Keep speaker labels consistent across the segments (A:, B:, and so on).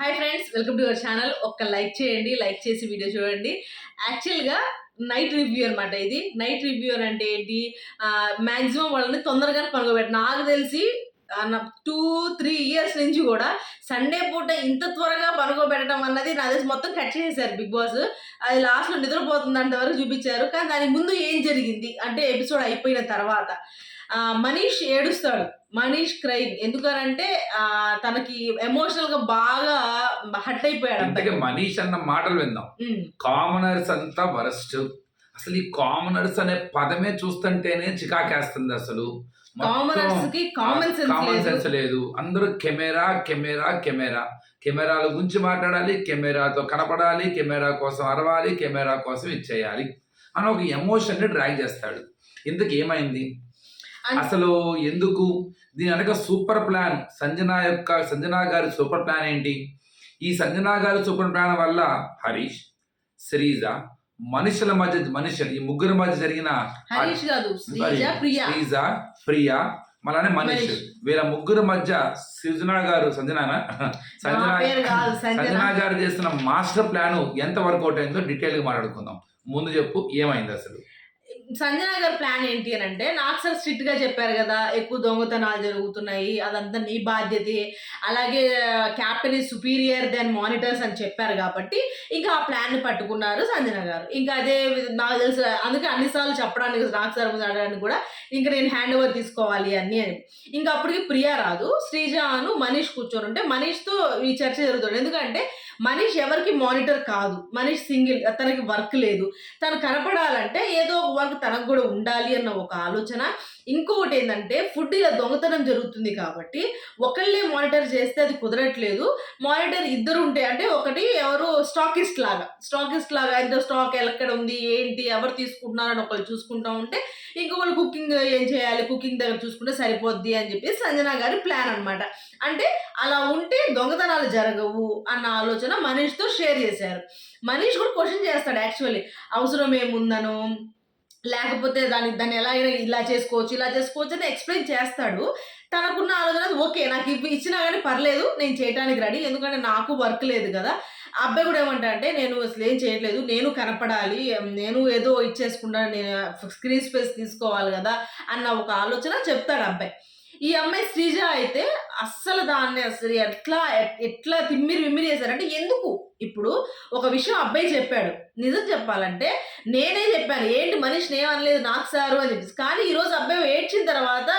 A: hi friends welcome to our channel ఒక్క like చేయండి like చేసి వీడియో చూడండి యాక్చువల్గా నైట్ రివ్యూ అనమాట ఇది నైట్ రివ్యూ అంటే ఏంటి మ్యాక్సిమం వాళ్ళని తొందరగా పనుకోబెట్టి నాకు తెలిసి నా టూ త్రీ ఇయర్స్ నుంచి కూడా సండే పూట ఇంత త్వరగా పనుకోబెట్టడం అన్నది నా తెలిసి మొత్తం కట్ చేశారు బిగ్ బాస్ అది లాస్ట్లో నిద్రపోతుంది వరకు చూపించారు కానీ దానికి ముందు ఏం జరిగింది అంటే ఎపిసోడ్ అయిపోయిన తర్వాత మనీష్ ఏడుస్తాడు మనీష్ క్రైమ్ ఎందుకనంటే తనకి ఎమోషనల్ గా బాగా హట్ అయిపోయాడు
B: అంటే మనీష్ అన్న మాటలు విందాం కామనర్స్ అంతా వరస్ట్ అసలు ఈ కామనర్స్ అనే పదమే చూస్తుంటేనే చికాకేస్తుంది అసలు కామన్ సెన్స్ లేదు అందరూ కెమెరా కెమెరా కెమెరా కెమెరాల గురించి మాట్లాడాలి కెమెరాతో కనపడాలి కెమెరా కోసం అరవాలి కెమెరా కోసం ఇచ్చేయాలి అని ఒక ఎమోషన్ ని డ్రాగ్ చేస్తాడు ఇందుకు ఏమైంది అసలు ఎందుకు దీని వెనక సూపర్ ప్లాన్ సంజన యొక్క సంజన గారి సూపర్ ప్లాన్ ఏంటి ఈ సంజన గారి సూపర్ ప్లాన్ వల్ల హరీష్ శ్రీజ మనుషుల మధ్య మనుషులు ఈ ముగ్గురు మధ్య జరిగిన
A: హరీష్ శ్రీజ
B: ప్రియా మళ్ళానే మనిషి వీళ్ళ ముగ్గురు మధ్య సృజన గారు సంజనా
A: సంజనా
B: గారు చేస్తున్న మాస్టర్ ప్లాన్ ఎంత వర్కౌట్ అయిందో డీటెయిల్ గా మాట్లాడుకుందాం ముందు చెప్పు ఏమైంది అసలు
A: సంజన గారు ప్లాన్ ఏంటి అని అంటే నాకు సార్ స్ట్రిక్ట్గా చెప్పారు కదా ఎక్కువ దొంగతనాలు జరుగుతున్నాయి అదంతా నీ బాధ్యతే అలాగే captain is superior then monitors అని చెప్పారు కాబట్టి ఇంకా ఆ ప్లాన్ పట్టుకున్నారు సంజన గారు ఇంకా అదే నాకు తెలుసు అందుకే అన్ని సార్లు చెప్పడానికి నాకు సార్ అడగడానికి కూడా ఇంకా నేను హ్యాండ్ ఓవర్ తీసుకోవాలి అని అని ఇంకా అప్పటికి ప్రియా రాదు శ్రీజాను మనీష్ కూర్చొని ఉంటే మనీష్తో ఈ చర్చ జరుగుతుంది ఎందుకంటే మనిషి ఎవరికి మానిటర్ కాదు మనిషి సింగిల్ తనకి వర్క్ లేదు తను కనపడాలంటే ఏదో ఒక వర్క్ తనకు కూడా ఉండాలి అన్న ఒక ఆలోచన ఇంకొకటి ఏంటంటే ఫుడ్ ఇలా దొంగతనం జరుగుతుంది కాబట్టి ఒకళ్ళే మానిటర్ చేస్తే అది కుదరట్లేదు మానిటర్ ఇద్దరు ఉంటే అంటే ఒకటి ఎవరు స్టాకిస్ట్ లాగా స్టాకిస్ట్ లాగా ఎంత స్టాక్ ఎక్కడ ఉంది ఏంటి ఎవరు తీసుకుంటున్నారు అని ఒకళ్ళు చూసుకుంటా ఉంటే ఇంకొకళ్ళు కుకింగ్ ఏం చేయాలి కుకింగ్ దగ్గర చూసుకుంటే సరిపోద్ది అని చెప్పి సంజనా గారి ప్లాన్ అనమాట అంటే అలా ఉంటే దొంగతనాలు జరగవు అన్న ఆలోచన మనీష్తో షేర్ చేశారు మనీష్ కూడా క్వశ్చన్ చేస్తాడు యాక్చువల్లీ అవసరం ఏముందను లేకపోతే దాని దాన్ని ఎలా అయినా ఇలా చేసుకోవచ్చు ఇలా చేసుకోవచ్చు అని ఎక్స్ప్లెయిన్ చేస్తాడు తనకున్న ఆలోచన ఓకే నాకు ఇవి ఇచ్చినా కానీ పర్లేదు నేను చేయడానికి రెడీ ఎందుకంటే నాకు వర్క్ లేదు కదా అబ్బాయి కూడా ఏమంటా అంటే నేను అసలు ఏం చేయట్లేదు నేను కనపడాలి నేను ఏదో ఇచ్చేసుకున్నాను నేను స్క్రీన్ స్పేస్ తీసుకోవాలి కదా అన్న ఒక ఆలోచన చెప్తాడు అబ్బాయి ఈ అమ్మాయి శ్రీజ అయితే అస్సలు దాన్ని అసలు ఎట్లా ఎట్లా తిమ్మిరి విమ్మిరి చేశారంటే ఎందుకు ఇప్పుడు ఒక విషయం అబ్బాయి చెప్పాడు నిజం చెప్పాలంటే నేనే చెప్పాను ఏంటి మనిషిని ఏమనలేదు నాకు సారు అని చెప్పేసి కానీ ఈరోజు అబ్బాయి ఏడ్చిన తర్వాత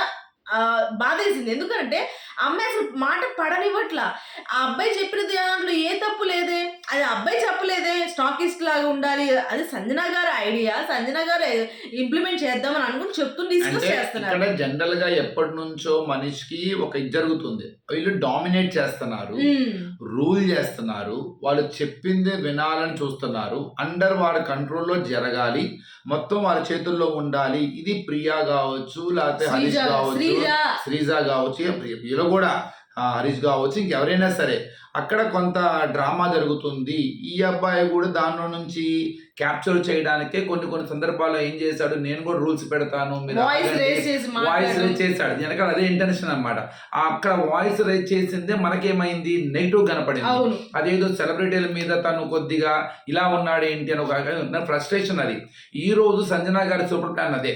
A: బాధేసింది ఎందుకంటే అమ్మాయి అసలు మాట పడనివ్వట్లా ఆ అబ్బాయి చెప్పిన దాంట్లో ఏ తప్పు లేదే అది అబ్బాయి చెప్పలేదే స్టాకిస్ట్ లాగా ఉండాలి అది సంజన గారి ఐడియా సంజన గారు ఇంప్లిమెంట్ చేద్దాం అని అనుకుని చెప్తుని డిస్కస్ చేస్తున్నారు
B: జనరల్ గా ఎప్పటి నుంచో మనిషికి ఒక ఇది జరుగుతుంది వీళ్ళు డామినేట్ చేస్తున్నారు రూల్ చేస్తున్నారు వాళ్ళు చెప్పిందే వినాలని చూస్తున్నారు అండర్ వాళ్ళ కంట్రోల్లో జరగాలి మొత్తం వాళ్ళ చేతుల్లో ఉండాలి ఇది ప్రియా కావచ్చు లేకపోతే హరీష్ కావచ్చు శ్రీజ కావచ్చు వీళ్ళు కూడా హరీష్ కావచ్చు ఇంకెవరైనా సరే అక్కడ కొంత డ్రామా జరుగుతుంది ఈ అబ్బాయి కూడా దానిలో నుంచి క్యాప్చర్ చేయడానికే కొన్ని కొన్ని సందర్భాల్లో ఏం చేశాడు నేను కూడా రూల్స్ పెడతాను
A: వాయిస్ రేజ్
B: చేశాడు వెనకాల అదే ఇంటెన్షన్ అనమాట అక్కడ వాయిస్ రేజ్ చేసిందే మనకేమైంది నెగిటివ్ కనపడింది అదేదో సెలబ్రిటీల మీద తను కొద్దిగా ఇలా ఉన్నాడు ఏంటి అని ఒక ఫ్రస్ట్రేషన్ అది ఈ రోజు సంజనా గారి సూపర్ ప్లాన్ అదే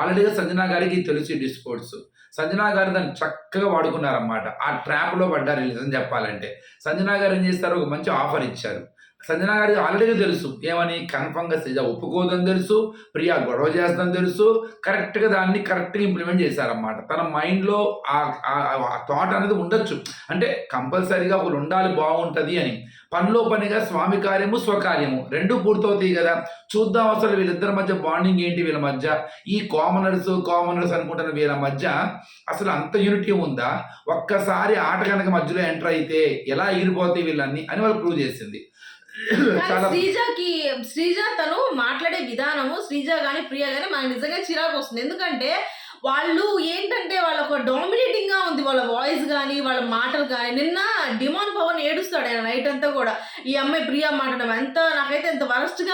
B: ఆల్రెడీగా సంజనా గారికి తెలుసు డిస్కోర్స్ సంజనా గారు దాన్ని చక్కగా వాడుకున్నారన్నమాట ఆ ట్రాప్లో పడ్డారు నిజం చెప్పాలంటే సంజనా గారు ఏం చేస్తారు ఒక మంచి ఆఫర్ ఇచ్చారు సంజనా గారికి ఆల్రెడీ తెలుసు ఏమని కన్ఫర్మ్గా శ్రీజ ఒప్పుకోదని తెలుసు ప్రియా గొడవ చేస్తుందని తెలుసు కరెక్ట్గా దాన్ని కరెక్ట్గా ఇంప్లిమెంట్ చేశారన్నమాట తన మైండ్లో ఆ థాట్ అనేది ఉండొచ్చు అంటే కంపల్సరీగా ఒకరు ఉండాలి బాగుంటుంది అని పనిలో పనిగా స్వామి కార్యము స్వకార్యము రెండు పూర్తవుతాయి కదా చూద్దాం అసలు వీళ్ళిద్దరి మధ్య బాండింగ్ ఏంటి వీళ్ళ మధ్య ఈ కామనర్స్ కామనర్స్ అనుకుంటున్న వీళ్ళ మధ్య అసలు అంత యూనిటీ ఉందా ఒక్కసారి ఆట కనుక మధ్యలో ఎంటర్ అయితే ఎలా ఈరిపోతాయి వీళ్ళన్ని అని వాళ్ళు ప్రూవ్ చేసింది
A: శ్రీజకి శ్రీజ తను మాట్లాడే విధానము శ్రీజ గాని ప్రియ గాని మనకు నిజంగా చిరాకు వస్తుంది ఎందుకంటే వాళ్ళు ఏంటంటే వాళ్ళ ఒక డామినేటింగ్ గా ఉంది వాళ్ళ వాయిస్ కానీ వాళ్ళ మాటలు కానీ నిన్న డిమాన్ పవన్ ఏడుస్తాడు ఆయన నైట్ అంతా కూడా ఈ అమ్మాయి ప్రియా మాట్లాడడం ఎంత నాకైతే ఎంత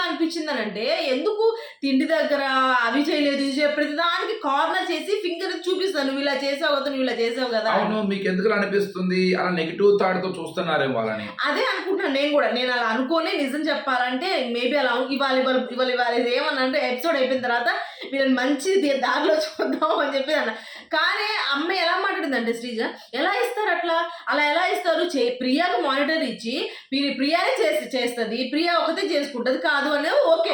A: అనిపించింది అని అంటే ఎందుకు తిండి దగ్గర అవి చేయలేదు ఇది ప్రతి దానికి కార్నర్ చేసి ఫింగర్ చూపిస్తాను నువ్వు ఇలా చేసావు కదా నువ్వు ఇలా చేసావు కదా
B: అవును మీకు ఎందుకు అనిపిస్తుంది అలా నెగిటివ్ థాట్ తో చూస్తున్నారేమో వాళ్ళని
A: అదే అనుకుంటున్నాను నేను కూడా నేను అలా అనుకోనే నిజం చెప్పాలంటే మేబీ అలా ఇవాళ ఇవాళ ఇవాళ ఇవాళ ఏమన్నా అంటే ఎపిసోడ్ అయిపోయిన తర్వాత వీళ్ళని మంచి దారిలో చూద్దాం అని చెప్పి అన్న కానీ అమ్మ ఎలా మాట్లాడిందంటే శ్రీజ ఎలా ఇస్తారు అట్లా అలా ఎలా ఇస్తారు చే ప్రియాకు మానిటర్ ఇచ్చి మీరు ప్రియానే చేసి చేస్తుంది ప్రియా ఒకతే చేసుకుంటది కాదు అనేది ఓకే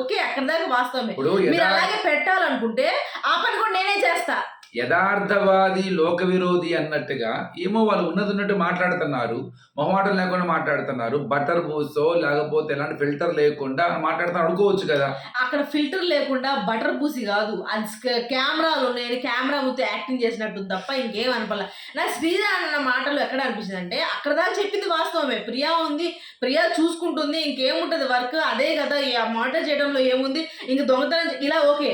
A: ఓకే అక్కడ దాకా వాస్తవమే మీరు అలాగే పెట్టాలనుకుంటే ఆ పని కూడా నేనే చేస్తా
B: యథార్థవాది లోక విరోధి అన్నట్టుగా ఏమో వాళ్ళు ఉన్నది ఉన్నట్టు మాట్లాడుతున్నారు మొహమాటం లేకుండా మాట్లాడుతున్నారు బటర్ పూసో లేకపోతే ఎలాంటి ఫిల్టర్ లేకుండా మాట్లాడుతూ అడుకోవచ్చు కదా
A: అక్కడ ఫిల్టర్ లేకుండా బటర్ పూసి కాదు అది కెమెరాలు నేను కెమెరా ముందు యాక్టింగ్ చేసినట్టు తప్ప ఇంకేం అనపల నా శ్రీజ అన్న మాటలు ఎక్కడ అనిపిస్తుంది అంటే అక్కడ దాకా చెప్పింది వాస్తవమే ప్రియా ఉంది ప్రియా చూసుకుంటుంది ఇంకేముంటుంది వర్క్ అదే కదా మాట చేయడంలో ఏముంది ఇంక దొంగతనం ఇలా ఓకే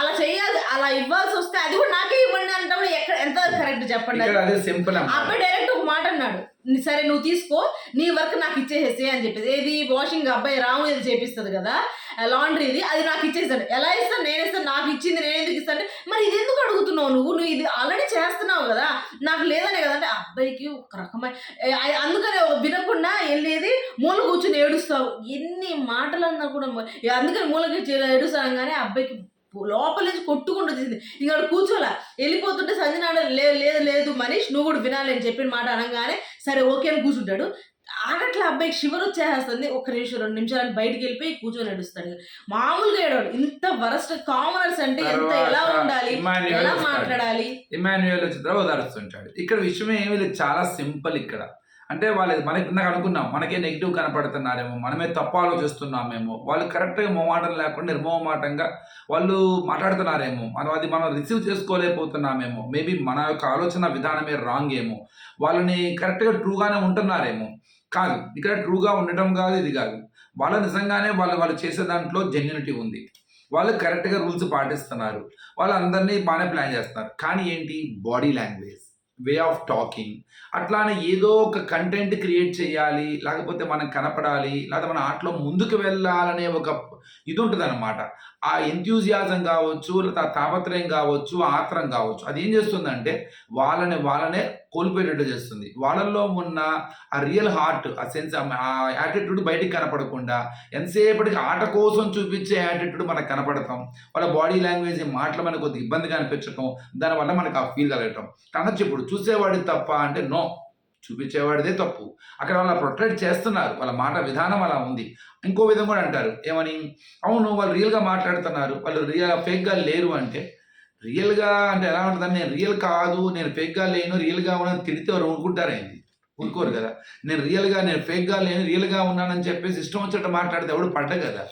A: అలా చేయాలి అలా ఇవ్వాల్సి వస్తే అది కూడా నాకే ఇవ్వండి అంటే ఎక్కడ ఎంత కరెక్ట్
B: చెప్పండి సింపుల్
A: అబ్బాయి డైరెక్ట్ ఒక మాట అన్నాడు సరే నువ్వు తీసుకో నీ వర్క్ నాకు ఇచ్చేసేసి అని చెప్పేసి ఏది వాషింగ్ అబ్బాయి రాము ఇది చేపిస్తుంది కదా లాండ్రీది అది నాకు ఇచ్చేసాడు ఎలా ఇస్తాను నేను ఇస్తాను నాకు ఇచ్చింది నేను ఎందుకు ఇస్తాను మరి ఇది ఎందుకు అడుగుతున్నావు నువ్వు నువ్వు ఇది ఆల్రెడీ చేస్తున్నావు కదా నాకు లేదనే కదా అంటే అబ్బాయికి ఒక రకమైన అందుకనే వినకుండా వెళ్ళేది మూల కూర్చొని ఏడుస్తావు ఎన్ని మాటలు అన్నా కూడా అందుకని మూలకి ఏడుస్తాను కానీ అబ్బాయికి లోపల నుంచి కొట్టుకుంటూ తీసింది ఇంకా కూర్చోలే వెళ్ళిపోతుంటే సంజన లేదు లేదు లేదు మనీష్ నువ్వు కూడా వినాలి అని చెప్పిన మాట అనగానే సరే ఓకే అని కూర్చుంటాడు ఆగట్లా అబ్బాయికి షివర్ వచ్చేస్తుంది ఒక నిమిషం రెండు నిమిషాలు బయటకు వెళ్ళిపోయి కూర్చొని నడుస్తాడు మామూలుగా ఏడాడు ఇంత వరస్ట్ కామనర్స్ అంటే ఎంత ఎలా ఉండాలి ఎలా మాట్లాడాలి
B: ఇమాన్యుయల్ వచ్చి ఓదారుస్తుంటాడు ఇక్కడ విషయం ఏమీ లేదు చాలా సింపుల్ ఇక్కడ అంటే వాళ్ళు మనకి ఇందాక అనుకున్నాం మనకే నెగిటివ్ కనపడుతున్నారేమో మనమే తప్పు ఆలోచిస్తున్నామేమో వాళ్ళు కరెక్ట్గా మొమాటం లేకుండా నిర్మోమాటంగా వాళ్ళు మాట్లాడుతున్నారేమో మనం అది మనం రిసీవ్ చేసుకోలేకపోతున్నామేమో మేబీ మన యొక్క ఆలోచన విధానమే రాంగ్ ఏమో వాళ్ళని కరెక్ట్గా ట్రూగానే ఉంటున్నారేమో కాదు ఇక్కడ ట్రూగా ఉండటం కాదు ఇది కాదు వాళ్ళ నిజంగానే వాళ్ళు వాళ్ళు చేసే దాంట్లో జెన్యునిటీ ఉంది వాళ్ళు కరెక్ట్గా రూల్స్ పాటిస్తున్నారు వాళ్ళు అందరినీ బాగానే ప్లాన్ చేస్తున్నారు కానీ ఏంటి body language way of talking అట్లానే ఏదో ఒక కంటెంట్ క్రియేట్ చేయాలి లేకపోతే మనం కనపడాలి లేకపోతే మన ఆటలో ముందుకు వెళ్ళాలనే ఒక ఇది ఉంటుంది అనమాట ఆ ఎంతూజియాజం కావచ్చు లేదా తాపత్రయం కావచ్చు ఆత్రం కావచ్చు అది ఏం చేస్తుందంటే వాళ్ళని వాళ్ళనే కోల్పోయేటట్టు చేస్తుంది వాళ్ళల్లో ఉన్న ఆ రియల్ హార్ట్ ఆ సెన్స్ ఆ యాటిట్యూడ్ బయటికి కనపడకుండా ఎంతసేపటికి ఆట కోసం చూపించే యాటిట్యూడ్ మనకు కనపడతాం వాళ్ళ బాడీ లాంగ్వేజ్ మాటలు మనకు కొద్దిగా ఇబ్బందిగా అనిపించటం దానివల్ల మనకు ఆ ఫీల్ కలగటం కనొచ్చు ఇప్పుడు చూసేవాడి తప్ప అంటే నో చూపించేవాడిదే తప్పు అక్కడ వాళ్ళ ప్రొటెక్ట్ చేస్తున్నారు వాళ్ళ మాట విధానం అలా ఉంది ఇంకో విధంగా కూడా అంటారు ఏమని అవును వాళ్ళు రియల్గా మాట్లాడుతున్నారు వాళ్ళు రియల్ ఫేక్గా లేరు అంటే రియల్గా అంటే ఎలా ఉంటుందని నేను రియల్ కాదు నేను ఫేక్గా లేను రియల్గా ఉన్నాను తిడితే ఊరుకుంటారు అయింది ఊరుకోరు కదా నేను రియల్గా నేను ఫేక్గా లేను రియల్గా ఉన్నానని చెప్పేసి ఇష్టం వచ్చేట మాట్లాడితే ఎవడు పడ్డ కదా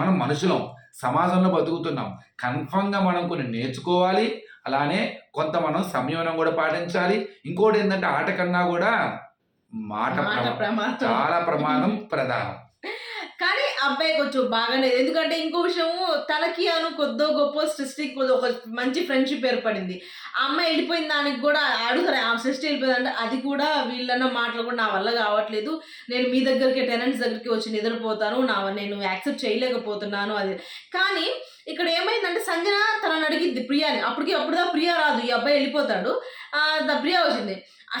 B: మనం మనుషులం సమాజంలో బతుకుతున్నాం కన్ఫామ్గా మనం కొన్ని నేర్చుకోవాలి అలానే కొంత మనం సంయమనం కూడా పాటించాలి ఇంకోటి ఏంటంటే ఆట కన్నా కూడా మాట చాలా ప్రమాదం ప్రధానం
A: అబ్బాయి కొంచెం బాగానే ఎందుకంటే ఇంకో విషయము తనకి అను కొద్దో గొప్ప సృష్టి ఒక మంచి ఫ్రెండ్షిప్ ఏర్పడింది అమ్మాయి వెళ్ళిపోయిన దానికి కూడా అడుగుతారు ఆ సృష్టి వెళ్ళిపోయిందంటే అది కూడా వీళ్ళన్న మాటలు కూడా నా వల్ల కావట్లేదు నేను మీ దగ్గరికి టెనెంట్స్ దగ్గరికి వచ్చి నిద్రపోతాను నా నేను యాక్సెప్ట్ చేయలేకపోతున్నాను అది కానీ ఇక్కడ ఏమైందంటే సంజన తనని అడిగింది ప్రియాని అప్పటికి అప్పుడుదా ప్రియా రాదు ఈ అబ్బాయి వెళ్ళిపోతాడు ప్రియా వచ్చింది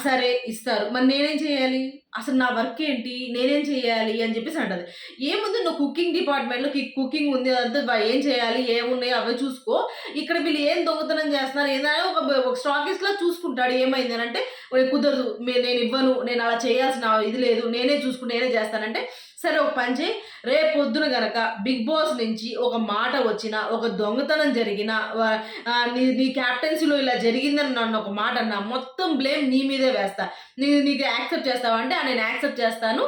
A: సరే ఇస్తారు మరి నేనేం చేయాలి అసలు నా వర్క్ ఏంటి నేనేం చేయాలి అని చెప్పేసి అంటది ఏముంది నువ్వు కుకింగ్ డిపార్ట్మెంట్లో కుకింగ్ ఉంది అంతా ఏం చేయాలి ఏమున్నాయి అవే చూసుకో ఇక్కడ వీళ్ళు ఏం దొంగతనం చేస్తున్నారు ఏదైనా ఒక ఒక స్టాకిస్లా చూసుకుంటాడు ఏమైంది అని అంటే కుదరదు నేను ఇవ్వను నేను అలా చేయాల్సిన ఇది లేదు నేనే చూసుకుని నేనే చేస్తానంటే సరే ఒక పని చేయి రేపు పొద్దున గనక బిగ్ బాస్ నుంచి ఒక మాట వచ్చిన ఒక దొంగతనం జరిగినా నీ నీ క్యాప్టెన్సీలో ఇలా జరిగిందని నన్ను ఒక మాట అన్నా మొత్తం బ్లేమ్ నీ మీదే వేస్తా నీ నీకు యాక్సెప్ట్ చేస్తావా అంటే నేను యాక్సెప్ట్ చేస్తాను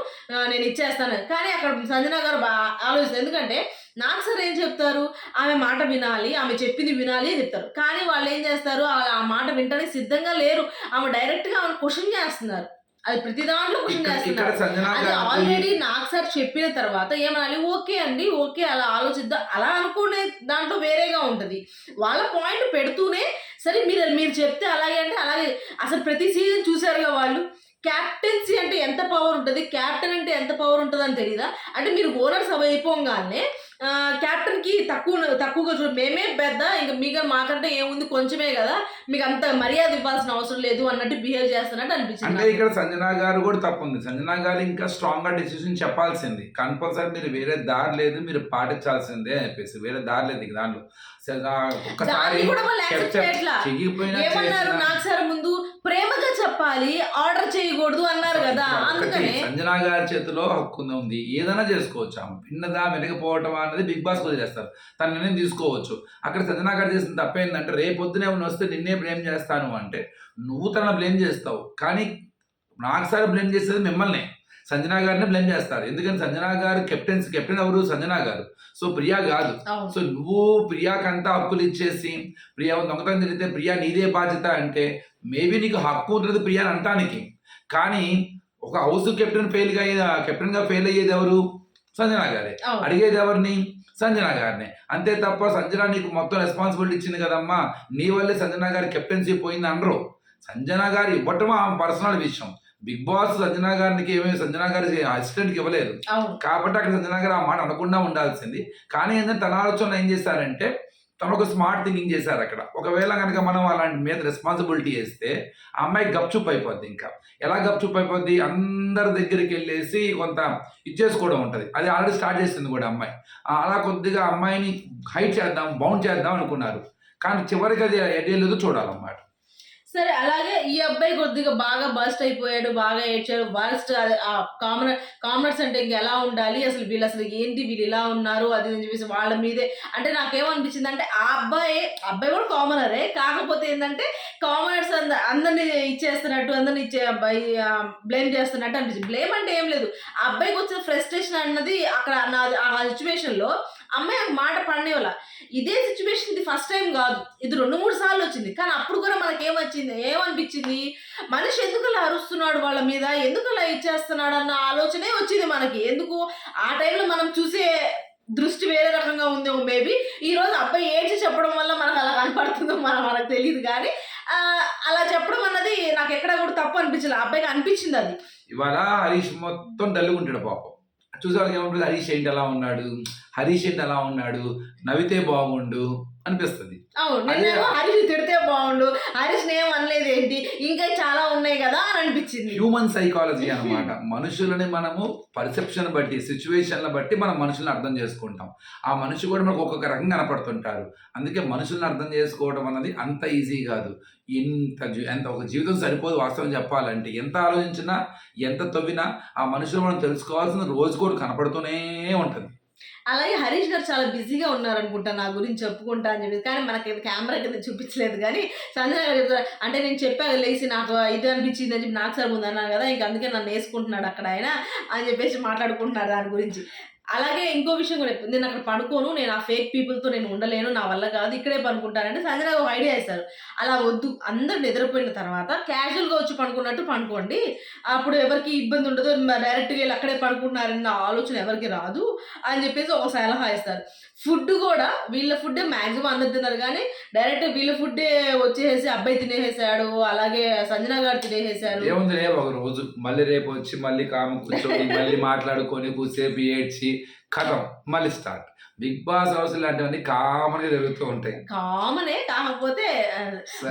A: నేను ఇచ్చేస్తాను కానీ అక్కడ సంజనా గారు ఆలోచిస్తారు ఎందుకంటే నాకు సార్ ఏం చెప్తారు ఆమె మాట వినాలి ఆమె చెప్పింది వినాలి అని చెప్తారు కానీ వాళ్ళు ఏం చేస్తారు ఆ మాట వినడానికి సిద్ధంగా లేరు ఆమె డైరెక్ట్గా ఆమె క్వశ్చన్ చేస్తున్నారు అది ప్రతి దాంట్లో అది ఆల్రెడీ నాకు సార్ చెప్పిన తర్వాత ఏమనాలి ఓకే అండి ఓకే అలా ఆలోచిద్దాం అలా అనుకునే దాంట్లో వేరేగా ఉంటుంది వాళ్ళ పాయింట్ పెడుతూనే సరే మీరు మీరు చెప్తే అలాగే అంటే అలాగే అసలు ప్రతి సీజన్ చూసారుగా వాళ్ళు క్యాప్టెన్సీ అంటే ఎంత పవర్ ఉంటుంది క్యాప్టెన్ అంటే ఎంత పవర్ ఉంటుంది అని తెలియదా అంటే మీరు ఓనర్స్ అవైపోగానే కి తక్కువ తక్కువగా చూ మేమే పెద్ద ఇంకా మీకు మాకంటే ఏముంది కొంచెమే కదా మీకు అంత మర్యాద ఇవ్వాల్సిన అవసరం లేదు అన్నట్టు బిహేవ్ చేస్తున్నట్టు అనిపించింది
B: అంటే ఇక్కడ సంజనా గారు కూడా తప్పుంది సంజనా గారు ఇంకా స్ట్రాంగ్గా డిసిషన్ చెప్పాల్సింది కంపల్సరీ మీరు వేరే దారి లేదు మీరు పాటించాల్సిందే అని చెప్పేసి వేరే దారి లేదు ఇక దాంట్లో
A: సార్ ముందు ప్రేమగా చెప్పాలి ఆర్డర్ చేయకూడదు అన్నారు కదా అందుకని
B: సంజనా గారి చేతిలో హక్కు ఉంది ఏదైనా చేసుకోవచ్చు ఆమె పిన్నదా వెనకపోవటం అనేది బిగ్ బాస్ చేస్తారు తన నిర్ణయం తీసుకోవచ్చు అక్కడ సంజనా గారు చేసిన తప్పేందంటే రేపొద్దునే వస్తే నిన్నే బ్లేమ్ చేస్తాను అంటే నువ్వు తన బ్లేమ్ చేస్తావు కానీ నాకు సార్ బ్లేమ్ చేసేది మిమ్మల్ని సంజనా గారిని బ్లేమ్ చేస్తారు ఎందుకని సంజనా గారు కెప్టెన్ కెప్టెన్ ఎవరు సంజనా గారు సో ప్రియా కాదు సో నువ్వు ప్రియాకంతా హక్కులు ఇచ్చేసి ప్రియా దొంగతనం జరిగితే ప్రియా నీదే బాధ్యత అంటే మేబీ నీకు హక్కు ఉంటుంది ప్రియా అనటానికి కానీ ఒక హౌస్ కెప్టెన్ ఫెయిల్ అయ్యేది కెప్టెన్ గా ఫెయిల్ అయ్యేది ఎవరు సంజనా గారే అడిగేది ఎవరిని సంజనా గారిని అంతే తప్ప సంజనా నీకు మొత్తం రెస్పాన్సిబిలిటీ ఇచ్చింది కదమ్మా నీ వల్లే సంజనా గారి కెప్టెన్సీ పోయింది అనరు సంజనా గారు ఇవ్వటమా పర్సనల్ విషయం బిగ్ బాస్ సంజనా గారికి ఏమేమి సంజనా గారి అసిస్టెంట్కి ఇవ్వలేదు కాబట్టి అక్కడ సంజనా గారు ఆ మాట అనకుండా ఉండాల్సింది కానీ ఏంటంటే తన ఆలోచన ఏం చేశారంటే తను ఒక స్మార్ట్ థింకింగ్ చేశారు అక్కడ ఒకవేళ కనుక మనం అలాంటి మీద రెస్పాన్సిబిలిటీ వేస్తే అమ్మాయి గప్చుప్ అయిపోద్ది ఇంకా ఎలా గప్చుప్ అయిపోద్ది అందరి దగ్గరికి వెళ్ళేసి కొంత ఇచ్చేసుకోవడం ఉంటుంది అది ఆల్రెడీ స్టార్ట్ చేసింది కూడా అమ్మాయి అలా కొద్దిగా అమ్మాయిని హైట్ చేద్దాం బౌండ్ చేద్దాం అనుకున్నారు కానీ చివరికి అది ఎడేలేదో చూడాలన్నమాట
A: సరే అలాగే ఈ అబ్బాయి కొద్దిగా బాగా బస్ట్ అయిపోయాడు బాగా ఏడ్చాడు వర్స్ట్ కామన్ కామనర్స్ అంటే ఇంకా ఎలా ఉండాలి అసలు వీళ్ళు అసలు ఏంటి వీళ్ళు ఇలా ఉన్నారు అది అని చెప్పేసి వాళ్ళ మీదే అంటే నాకేమనిపించింది అంటే ఆ అబ్బాయి అబ్బాయి కూడా కామనరే కాకపోతే ఏంటంటే కామనర్స్ అంద అందరినీ ఇచ్చేస్తున్నట్టు అందరినీ ఇచ్చే అబ్బాయి బ్లేమ్ చేస్తున్నట్టు అనిపించింది బ్లేమ్ అంటే ఏం లేదు అబ్బాయికి వచ్చిన ఫ్రస్ట్రేషన్ అన్నది అక్కడ నా ఆ సిచ్యువేషన్లో అమ్మాయి ఒక మాట పడనేవాళ్ళ ఇదే సిచ్యువేషన్ ఇది ఫస్ట్ టైం కాదు ఇది రెండు మూడు సార్లు వచ్చింది కానీ అప్పుడు కూడా మనకి ఏమొచ్చింది ఏమనిపించింది మనిషి ఎందుకు అలా అరుస్తున్నాడు వాళ్ళ మీద ఎందుకు అలా ఇచ్చేస్తున్నాడు అన్న ఆలోచనే వచ్చింది మనకి ఎందుకు ఆ టైంలో మనం చూసే దృష్టి వేరే రకంగా ఉందేమో మేబీ ఈ రోజు అబ్బాయి ఏడ్చి చెప్పడం వల్ల మనకు అలా కనపడుతుందో మనం మనకు తెలియదు కానీ అలా చెప్పడం అన్నది నాకు ఎక్కడ కూడా తప్పు అనిపించలేదు అబ్బాయికి అనిపించింది అది
B: ఇవాళ హరీష్ మొత్తం డల్లుగుంటాడు పాపం చూసేవాళ్ళకి ఏమవుతుంది హరీష్ ఏంటి ఎలా ఉన్నాడు హరీష్ ఏంటి ఎలా ఉన్నాడు నవ్వితే బాగుండు అనిపిస్తుంది
A: అవును నిన్నేమో తిడితే బాగుండు హరిష్ ఏం అనలేదు ఏంటి ఇంకా చాలా ఉన్నాయి కదా అని అనిపించింది
B: హ్యూమన్ సైకాలజీ అనమాట మనుషులని మనము పర్సెప్షన్ బట్టి సిచ్యువేషన్ బట్టి మనం మనుషులను అర్థం చేసుకుంటాం ఆ మనిషి కూడా మనకు ఒక్కొక్క రకంగా కనపడుతుంటారు అందుకే మనుషులను అర్థం చేసుకోవడం అన్నది అంత ఈజీ కాదు ఇంత ఎంత ఒక జీవితం సరిపోదు వాస్తవం చెప్పాలంటే ఎంత ఆలోచించినా ఎంత తవ్వినా ఆ మనుషులు మనం తెలుసుకోవాల్సిన రోజు కూడా కనపడుతూనే ఉంటుంది
A: అలాగే హరీష్ గారు చాలా బిజీగా ఉన్నారనుకుంటా నా గురించి చెప్పుకుంటా అని చెప్పి కానీ మనకి కెమెరా కింద చూపించలేదు కానీ సంజయ్ గారు చెప్తారు అంటే నేను చెప్పాను లేచి నాకు ఇది అనిపించింది అని చెప్పి నాకు సార్ ముందు అన్నాను కదా ఇంక అందుకే నన్ను వేసుకుంటున్నాడు అక్కడ ఆయన అని చెప్పేసి మాట్లాడుకుంటున్నారు దాని గురించి అలాగే ఇంకో విషయం కూడా చెప్పింది నేను అక్కడ పడుకోను నేను ఆ ఫేక్ పీపుల్తో నేను ఉండలేను నా వల్ల కాదు ఇక్కడే పనుకుంటానంటే సంజన ఒక ఐడియా ఇస్తారు అలా వద్దు అందరు నిద్రపోయిన తర్వాత క్యాజువల్గా వచ్చి పనుకున్నట్టు పనుకోండి అప్పుడు ఎవరికి ఇబ్బంది ఉండదు డైరెక్ట్గా వెళ్ళి అక్కడే పడుకుంటున్నారన్న ఆలోచన ఎవరికి రాదు అని చెప్పేసి ఒక సలహా ఇస్తారు ఫుడ్ కూడా వీళ్ళ ఫుడ్డే మ్యాక్సిమం అందరు తిన్నారు కానీ డైరెక్ట్ వీళ్ళ ఫుడ్డే వచ్చేసేసి అబ్బాయి తినేసేసాడు అలాగే సంజన గారు తినేసేసాడు
B: ఏముంది రేపు ఒక రోజు మళ్ళీ రేపు వచ్చి మళ్ళీ కామ కూర్చొని మళ్ళీ మాట్లాడుకొని కూసేపు ఏడ్చి కథం మళ్ళీ బిగ్ బాస్ హౌస్ లాంటివన్నీ కామన్ గా జరుగుతూ ఉంటాయి
A: కామనే కాకపోతే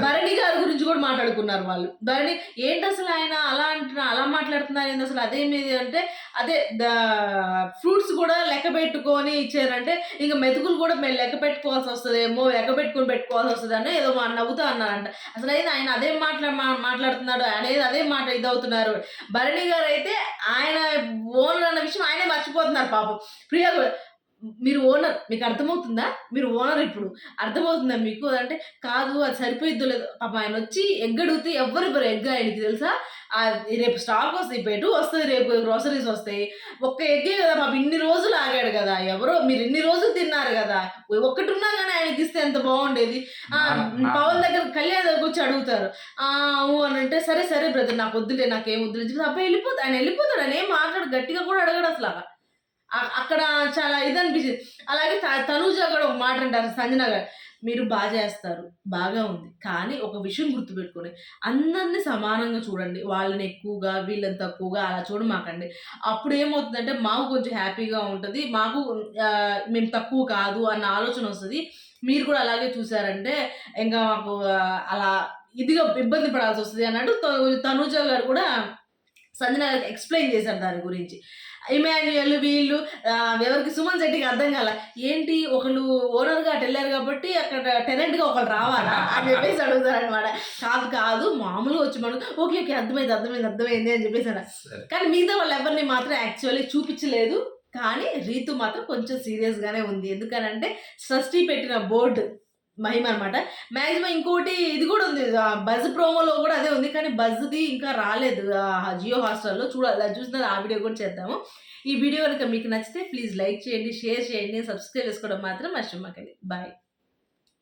A: భరణి గారి గురించి కూడా మాట్లాడుకున్నారు వాళ్ళు భరణి ఏంటి అసలు ఆయన అలా అంటున్నా అలా మాట్లాడుతున్నారు ఏంటి అసలు అదేమేది అంటే అదే ఫ్రూట్స్ కూడా లెక్క పెట్టుకొని ఇచ్చారంటే ఇంకా మెతుకులు కూడా మేము లెక్క పెట్టుకోవాల్సి వస్తుందేమో లెక్క పెట్టుకుని పెట్టుకోవాల్సి వస్తుంది అని ఏదో నవ్వుతూ అన్నారంట అసలు అయితే ఆయన అదే మాట్లా మాట్లాడుతున్నాడు అనేది అదే మాట ఇదవుతున్నారు భరణి గారు అయితే ఆయన ఓన్ అన్న విషయం ఆయనే మర్చిపోతున్నారు పాపం ప్రియా కూడా మీరు ఓనర్ మీకు అర్థమవుతుందా మీరు ఓనర్ ఇప్పుడు అర్థమవుతుందా మీకు అంటే కాదు అది సరిపోయిద్దు లేదు పాప ఆయన వచ్చి ఎగ్గడిగితే ఎవ్వరు ఇవ్వరు ఎగ్ ఆయనకి తెలుసా రేపు స్టాక్ వస్తాయి పెటు వస్తుంది రేపు గ్రోసరీస్ వస్తాయి ఒక్క ఎగ్గే కదా పాప ఇన్ని రోజులు ఆగాడు కదా ఎవరో మీరు ఇన్ని రోజులు తిన్నారు కదా ఒక్కటి ఉన్నా కానీ ఆయనకి ఇస్తే ఎంత బాగుండేది పవన్ దగ్గర కళ్యాణ్ దగ్గర వచ్చి అడుగుతారు అవు అని అంటే సరే సరే బ్రదర్ నాకు వద్దులే నాకేం వద్దులే అబ్బాయి వెళ్ళిపోతాడు ఆయన వెళ్ళిపోతాడు ఆయన ఏం మాట్లాడు గట్టిగా కూడా అడగడు అసలు అక్కడ చాలా ఇది అనిపించింది అలాగే తనూజ కూడా ఒక మాట అంటారు సంజన గారు మీరు బాగా చేస్తారు బాగా ఉంది కానీ ఒక విషయం గుర్తుపెట్టుకోండి అందరినీ సమానంగా చూడండి వాళ్ళని ఎక్కువగా వీళ్ళని తక్కువగా అలా మాకండి అప్పుడు ఏమవుతుందంటే మాకు కొంచెం హ్యాపీగా ఉంటుంది మాకు మేము తక్కువ కాదు అన్న ఆలోచన వస్తుంది మీరు కూడా అలాగే చూసారంటే ఇంకా మాకు అలా ఇదిగా ఇబ్బంది పడాల్సి వస్తుంది అన్నట్టు తనూజ గారు కూడా సంజన ఎక్స్ప్లెయిన్ చేశారు దాని గురించి ఇమాన్యుయల్ వీళ్ళు ఎవరికి సుమన్ శెట్టికి అర్థం కాల ఏంటి ఒకళ్ళు ఓనర్గా అటు వెళ్ళారు కాబట్టి అక్కడ టెనెంట్గా ఒకళ్ళు రావాలా అని చెప్పేసి అడుగుతారనమాట కాదు కాదు మామూలుగా వచ్చి మనం ఓకే ఓకే అర్థమైంది అర్థమైంది అర్థమైంది అని చెప్పేసి కానీ మిగతా వాళ్ళు ఎవరిని మాత్రం యాక్చువల్లీ చూపించలేదు కానీ రీతు మాత్రం కొంచెం సీరియస్గానే ఉంది ఎందుకనంటే సృష్టి పెట్టిన బోర్డు మహిమ అనమాట మ్యాక్సిమం ఇంకోటి ఇది కూడా ఉంది బజ్ ప్రోమోలో కూడా అదే ఉంది కానీ బజ్ది ఇంకా రాలేదు జియో హాస్టల్లో చూడాలి చూసిన ఆ వీడియో కూడా చేద్దాము ఈ వీడియో కనుక మీకు నచ్చితే ప్లీజ్ లైక్ చేయండి షేర్ చేయండి సబ్స్క్రైబ్ చేసుకోవడం మాత్రం మర్చిపోకండి బాయ్